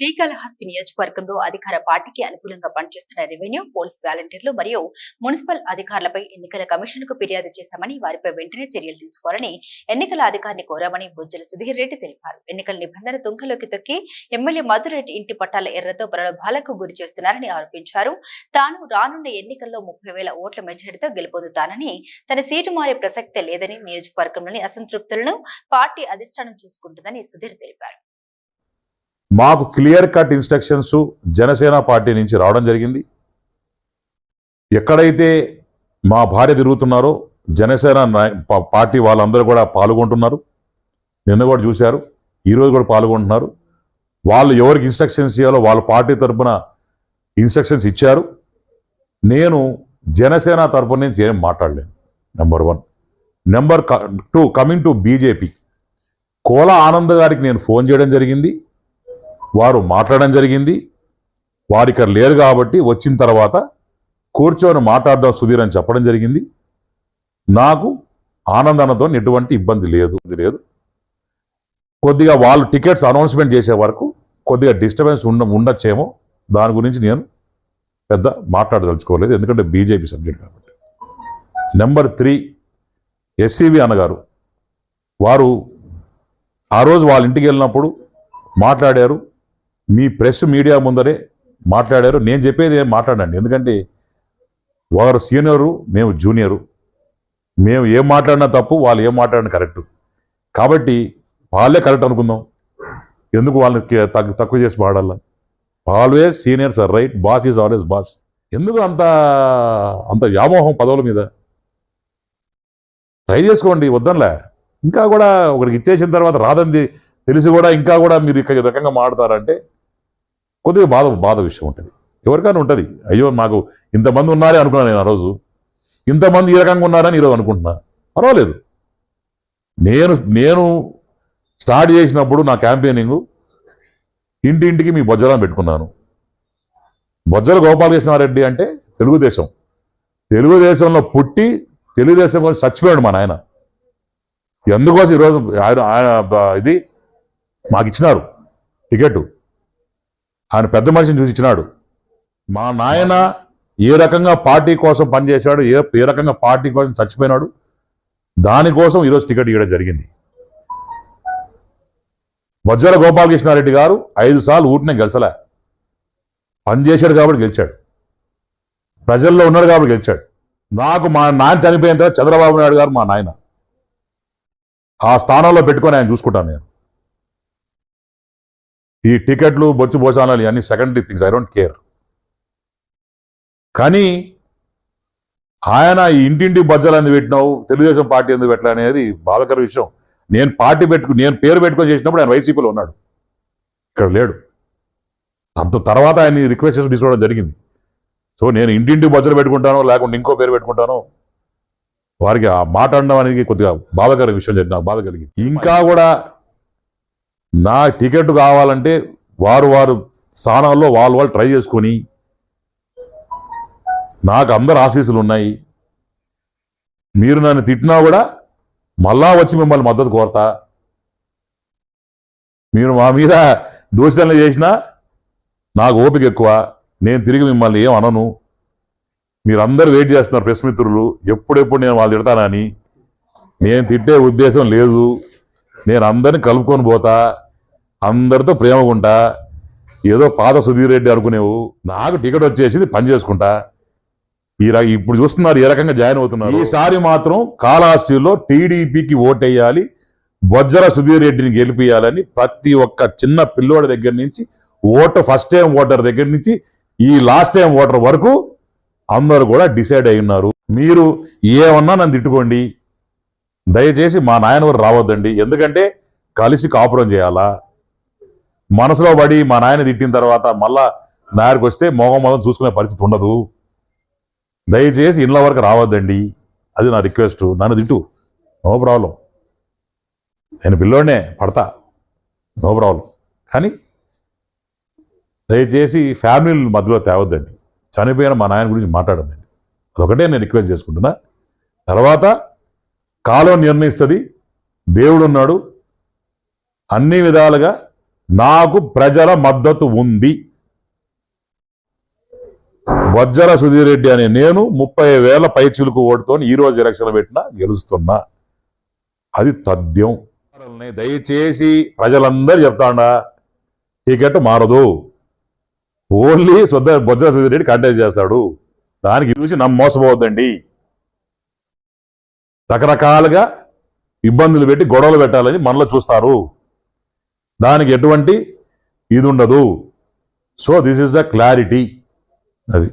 శ్రీకాళహస్తి నియోజకవర్గంలో అధికార పార్టీకి అనుకూలంగా పనిచేస్తున్న రెవెన్యూ పోలీస్ వాలంటీర్లు మరియు మున్సిపల్ అధికారులపై ఎన్నికల కమిషన్కు ఫిర్యాదు చేశామని వారిపై వెంటనే చర్యలు తీసుకోవాలని ఎన్నికల అధికారిని కోరామని బుజ్జల సుధీర్ రెడ్డి తెలిపారు. ఎన్నికల నిబంధన తుంగలోకి తొక్కి ఎమ్మెల్యే మధురెడ్డి ఇంటి పట్టాల ఎర్రతో ప్రలోభాలకు గురి చేస్తున్నారని ఆరోపించారు. తాను రానున్న ఎన్నికల్లో ముప్పై వేల ఓట్ల మెజారిటీతో గెలుపొందుతానని తన సీటు మారే ప్రసక్తే లేదని నియోజకవర్గంలోని అసంతృప్తులను పార్టీ అధిష్టానం చూసుకుంటుందని సుధీర్ తెలిపారు. మాకు clear cut instructions Janasena party నుంచి రావడం జరిగింది. ఎక్కడైతే మా భార్య తిరుగుతున్నారో జనసేన నాయ- పార్టీ వాళ్ళందరూ కూడా పాల్గొంటున్నారు. నిన్న కూడా చూశారు. ఈరోజు కూడా పాల్గొంటున్నారు. వాళ్ళు ఎవరికి ఇన్స్ట్రక్షన్స్ ఇవ్వాలో వాళ్ళ పార్టీ తరపున ఇన్స్ట్రక్షన్స్ ఇచ్చారు. నేను జనసేన తరపు నుంచి ఏం మాట్లాడలేను number one. Number two coming to BJP. Kola Anand గారికి నేను ఫోన్ చేయడం జరిగింది. వారు మాట్లాడడం జరిగింది. వారు ఇక్కడ లేరు కాబట్టి వచ్చిన తర్వాత కూర్చొని మాట్లాడదాం సుధీర్ అని చెప్పడం జరిగింది. నాకు ఆనందనతో ఎటువంటి ఇబ్బంది లేదు లేదు. కొద్దిగా వాళ్ళు టికెట్స్ అనౌన్స్మెంట్ చేసే వరకు కొద్దిగా డిస్టర్బెన్స్ ఉండ ఉండొచ్చేమో. దాని గురించి నేను పెద్ద మాట్లాడదలుచుకోలేదు. ఎందుకంటే బీజేపీ సబ్జెక్ట్ కాబట్టి. నెంబర్ త్రీ ఎస్సీవి అన్నగారు. వారు ఆ రోజు వాళ్ళ ఇంటికి వెళ్ళినప్పుడు మాట్లాడారు. మీ ప్రెస్ మీడియా ముందరే మాట్లాడారు. నేను చెప్పేది ఏం మాట్లాడండి ఎందుకంటే వారు సీనియరు మేము జూనియరు. మేము ఏం మాట్లాడినా తప్పు వాళ్ళు ఏం మాట్లాడినా కరెక్ట్. కాబట్టి వాళ్ళే కరెక్ట్ అనుకుందాం. ఎందుకు వాళ్ళని తక్కువ చేసి మాడాలా always seniors are right boss is always boss. ఎందుకు అంత అంత వ్యామోహం పదవుల మీద? ట్రై చేసుకోండి వద్దనిలే ఇంకా కూడా ఒకరికి ఇచ్చేసిన తర్వాత రాదంది. తెలిసి కూడా ఇంకా కూడా మీరు ఇక్కడ ఈ రకంగా మాడతారంటే కొద్దిగా బాధ బాధ విషయం ఉంటుంది. ఎవరికైనా ఉంటుంది. అయ్యో మాకు ఇంతమంది ఉన్నారే అనుకున్నాను నేను ఆ రోజు. ఇంతమంది ఈ రకంగా ఉన్నారని ఈరోజు అనుకుంటున్నా. పర్వాలేదు. నేను నేను స్టార్ట్ చేసినప్పుడు నా క్యాంపెయినింగ్ ఇంటింటికి మీ బొజ్జలం పెట్టుకున్నాను. బొజ్జల గోపాలకృష్ణారెడ్డి అంటే తెలుగుదేశం. తెలుగుదేశంలో పుట్టి తెలుగుదేశం కోసం చచ్చిపోయాడు మా నాయన. ఎందుకోసం ఈరోజు ఆయన ఆయన ఇది మాకు ఇచ్చినారు టికెట్ ఆయన పెద్ద మనిషిని చూసి ఇచ్చినాడు. మా నాయన ఏ రకంగా పార్టీ కోసం పనిచేశాడు ఏ ఏ రకంగా పార్టీ కోసం చచ్చిపోయినాడు దానికోసం ఈరోజు టికెట్ ఇవ్వడం జరిగింది. వజ్ర గోపాలకృష్ణారెడ్డి గారు ఐదు సార్లు ఊటినే గెలిచలే. పనిచేశాడు కాబట్టి గెలిచాడు. ప్రజల్లో ఉన్నాడు కాబట్టి గెలిచాడు. నాకు మా నాన్న చనిపోయిన తర్వాత చంద్రబాబు నాయుడు గారు మా నాయన. ఆ స్థానంలో పెట్టుకొని ఆయన చూసుకుంటాను నేను. ఈ టికెట్లు బొచ్చు భోజనాలు ఇవన్నీ secondary things I don't care కానీ ఆయన ఈ ఇంటింటి బజ్జలు ఎందుకు పెట్టినావు? తెలుగుదేశం పార్టీ ఎందుకు పెట్టలే అనేది బాధకర విషయం. నేను పార్టీ పెట్టుకు నేను పేరు పెట్టుకొని చేసినప్పుడు ఆయన వైసీపీలో ఉన్నాడు. ఇక్కడ లేడు. అంత తర్వాత ఆయన రిక్వెస్ట్ చేసి తీసుకోవడం జరిగింది. సో నేను ఇంటింటి బజ్జలు పెట్టుకుంటాను లేకుంటే ఇంకో పేరు పెట్టుకుంటాను వారికి ఆ మాట అనడం అనేది కొద్దిగా బాధకర విషయం జరిగింది. బాధ కలిగింది. ఇంకా కూడా నా టికెట్ కావాలంటే వారు వారు స్థానాల్లో వాళ్ళు వాళ్ళు ట్రై చేసుకొని నాకు అందరు ఆశీస్సులు ఉన్నాయి. మీరు నన్ను తిట్టినా కూడా మళ్ళా వచ్చి మిమ్మల్ని మద్దతు కోరతా. మీరు మా మీద దూషణలు చేసినా నాకు ఓపిక ఎక్కువ. నేను తిరిగి మిమ్మల్ని ఏం అనను. మీరందరూ వెయిట్ చేస్తున్నారు ప్రెస్ మిత్రులు. ఎప్పుడెప్పుడు నేను వాళ్ళు తిడతానని. నేను తిట్టే ఉద్దేశం లేదు. నేను అందరిని కలుపుకొని పోతా అందరితో ప్రేమగా ఉంటా ఏదో పాత సుధీర్ రెడ్డి అనుకునేవు నాకు టికెట్ వచ్చేసింది పని చేసుకుంటా. ఈ ఇప్పుడు చూస్తున్నారు ఏ రకంగా జాయిన్ అవుతున్నారు. ఈసారి మాత్రం కాళహస్తిలో టీడీపీకి ఓటేయాలి బొజ్జల సుధీర్ రెడ్డిని గెలిపియాలని ప్రతి ఒక్క చిన్న పిల్లోడి దగ్గర నుంచి ఓటర్ ఫస్ట్ టైం ఓటర్ దగ్గర నుంచి ఈ లాస్ట్ టైం ఓటర్ వరకు అందరూ కూడా డిసైడ్ అయి ఉన్నారు. మీరు ఏమన్నా నన్ను తిట్టుకోండి. దయచేసి మా నాయన వారు రావద్దండి. ఎందుకంటే కలిసి కాపురం చేయాలా? మనసులో పడి మా నాయన తిట్టిన తర్వాత మళ్ళా నాయకు వస్తే మొహం మొదం చూసుకునే పరిస్థితి ఉండదు. దయచేసి ఇళ్ళ వరకు రావద్దండి. అది నా రిక్వెస్ట్. నన్ను తిట్టు. No problem. నేను పిల్లోనే పడతా. No problem. కానీ దయచేసి ఫ్యామిలీ మధ్యలో తేవద్దండి. చనిపోయిన మా నాయన గురించి మాట్లాడద్దండి. అదొకటే నేను రిక్వెస్ట్ చేసుకుంటున్నా. తర్వాత కాలం నిర్ణయిస్తుంది దేవుడు ఉన్నాడు అన్ని విధాలుగా నాకు ప్రజల మద్దతు ఉంది. వజ్జల సుధీర్ రెడ్డి అనే నేను ముప్పై వేల పైచులకు ఓటుతో ఈరోజు ఎలక్షన్ పెట్టినా గెలుస్తున్నా. అది తథ్యం. దయచేసి ప్రజలందరూ చెప్తాడా టికెట్ మారదు. ఓన్లీ సొద్ద బొజ్జల సుధీర్ రెడ్డి కంటెస్ట్ చేస్తాడు. దానికి చూసి నమ్మ మోసపోవద్దండి రకరకాలుగా ఇబ్బందులు పెట్టి గొడవలు పెట్టాలని మనలో చూస్తారు. దానికి ఎటువంటి ఇది ఉండదు. So this is the clarity అది.